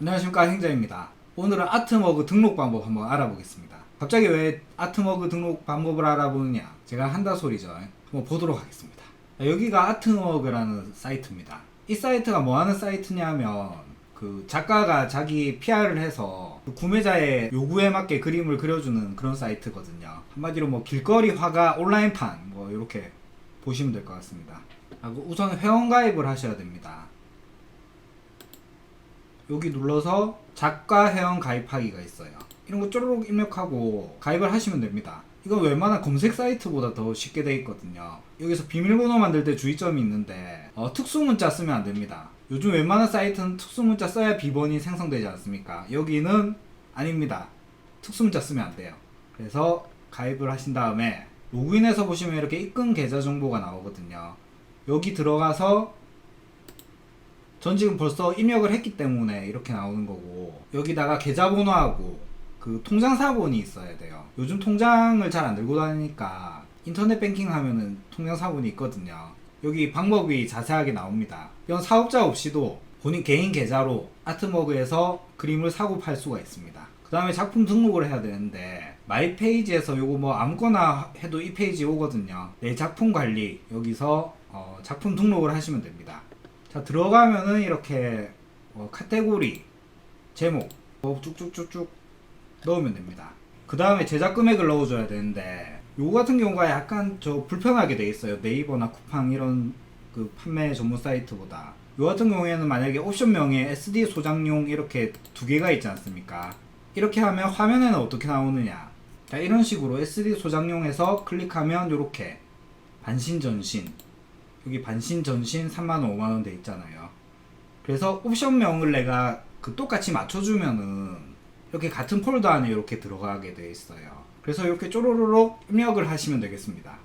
안녕하십니까 행자입니다. 오늘은 아트머그 등록 방법 한번 알아보겠습니다. 갑자기 왜 아트머그 등록 방법을 알아보느냐? 제가 한다 소리죠. 한번 보도록 하겠습니다. 여기가 아트머그라는 사이트입니다. 이 사이트가 뭐 하는 사이트냐면 그 작가가 자기 PR을 해서 그 구매자의 요구에 맞게 그림을 그려주는 그런 사이트거든요. 한마디로 뭐 길거리 화가 온라인판 뭐 이렇게 보시면 될 것 같습니다. 하고 우선 회원 가입을 하셔야 됩니다. 여기 눌러서 작가 회원 가입하기가 있어요. 이런 거 쪼르륵 입력하고 가입을 하시면 됩니다. 이건 웬만한 검색 사이트보다 더 쉽게 돼 있거든요. 여기서 비밀번호 만들 때 주의점이 있는데 어, 특수문자 쓰면 안 됩니다. 요즘 웬만한 사이트는 특수문자 써야 비번이 생성되지 않습니까? 여기는 아닙니다. 특수문자 쓰면 안 돼요. 그래서 가입을 하신 다음에 로그인해서 보시면 이렇게 입금 계좌 정보가 나오거든요. 여기 들어가서 전 지금 벌써 입력을 했기 때문에 이렇게 나오는 거고 여기다가 계좌번호하고 그 통장 사본이 있어야 돼요. 요즘 통장을 잘 안 들고 다니니까 인터넷 뱅킹 하면은 통장 사본이 있거든요. 여기 방법이 자세하게 나옵니다. 이건 사업자 없이도 본인 개인 계좌로 아트머그에서 그림을 사고 팔 수가 있습니다. 그 다음에 작품 등록을 해야 되는데 마이 페이지에서 요거 뭐 아무거나 해도 이 페이지 오거든요. 내 작품 관리 여기서 어, 작품 등록을 하시면 됩니다. 자 들어가면은 이렇게 어, 카테고리 제목 뭐 쭉쭉쭉쭉 넣으면 됩니다. 그 다음에 제작 금액을 넣어줘야 되는데 요거 같은 경우가 약간 저 불편하게 돼 있어요. 네이버나 쿠팡 이런 그 판매 전문 사이트보다 요 같은 경우에는 만약에 옵션명에 SD 소장용 이렇게 두 개가 있지 않습니까? 이렇게 하면 화면에는 어떻게 나오느냐? 자 이런 식으로 SD 소장용에서 클릭하면 요렇게 반신 전신 여기 반신 전신 3만원 5만원 돼 있잖아요. 그래서 옵션명을 내가 그 똑같이 맞춰주면은 이렇게 같은 폴더 안에 이렇게 들어가게 돼 있어요. 그래서 이렇게 쪼로로록 입력을 하시면 되겠습니다.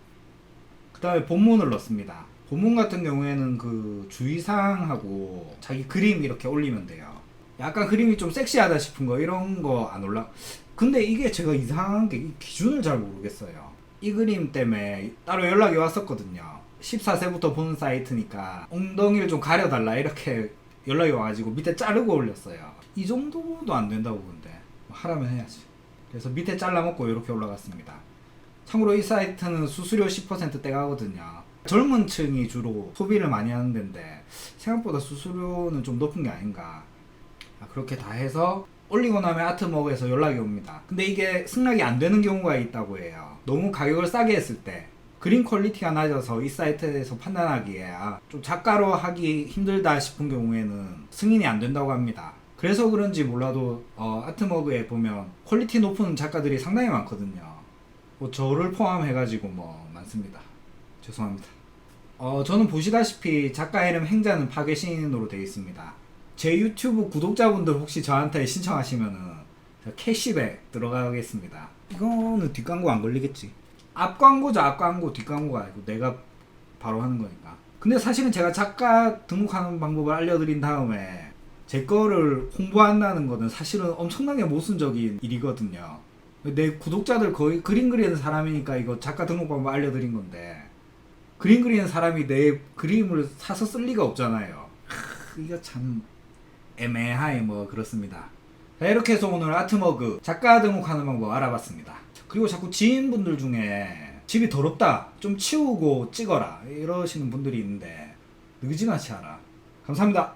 그 다음에 본문을 넣습니다. 본문 같은 경우에는 그 주의사항하고 자기 그림 이렇게 올리면 돼요. 약간 그림이 좀 섹시하다 싶은 거 이런 거 안 올라. 근데 이게 제가 이상한 게이 기준을 잘 모르겠어요. 이 그림 때문에 따로 연락이 왔었거든요. 14세부터 보는 사이트니까 엉덩이를 좀 가려달라 이렇게 연락이 와가지고 밑에 자르고 올렸어요. 이 정도도 안 된다고 근데 뭐 하라면 해야지. 그래서 밑에 잘라먹고 이렇게 올라갔습니다. 참고로 이 사이트는 수수료 10% 떼가거든요. 젊은 층이 주로 소비를 많이 하는 데인데 생각보다 수수료는 좀 높은 게 아닌가. 아, 그렇게 다 해서 올리고 나면 아트머그에서 연락이 옵니다. 근데 이게 승낙이 안 되는 경우가 있다고 해요. 너무 가격을 싸게 했을 때 그림 퀄리티가 낮아서 이 사이트에서 판단하기에 아, 좀 작가로 하기 힘들다 싶은 경우에는 승인이 안 된다고 합니다. 그래서 그런지 몰라도 어, 아트머그에 보면 퀄리티 높은 작가들이 상당히 많거든요. 뭐 저를 포함해가지고 뭐 많습니다. 죄송합니다. 어, 저는 보시다시피 작가 이름 행자는 파괴신으로 되어 있습니다. 제 유튜브 구독자분들 혹시 저한테 신청하시면은 캐시백 들어가겠습니다. 이거는 뒷광고 안 걸리겠지? 앞 광고죠, 앞 광고, 뒷 광고가 아니고 내가 바로 하는 거니까. 근데 사실은 제가 작가 등록하는 방법을 알려드린 다음에 제 거를 홍보한다는 거는 사실은 엄청나게 모순적인 일이거든요. 내 구독자들 거의 그림 그리는 사람이니까 이거 작가 등록 방법 알려드린 건데 그림 그리는 사람이 내 그림을 사서 쓸 리가 없잖아요. 하, 이거 참 애매하게 뭐 그렇습니다. 자, 이렇게 해서 오늘 아트머그 작가 등록하는 방법 알아봤습니다. 그리고 자꾸 지인분들 중에 집이 더럽다, 좀 치우고 찍어라 이러시는 분들이 있는데 느지막이 하라. 감사합니다.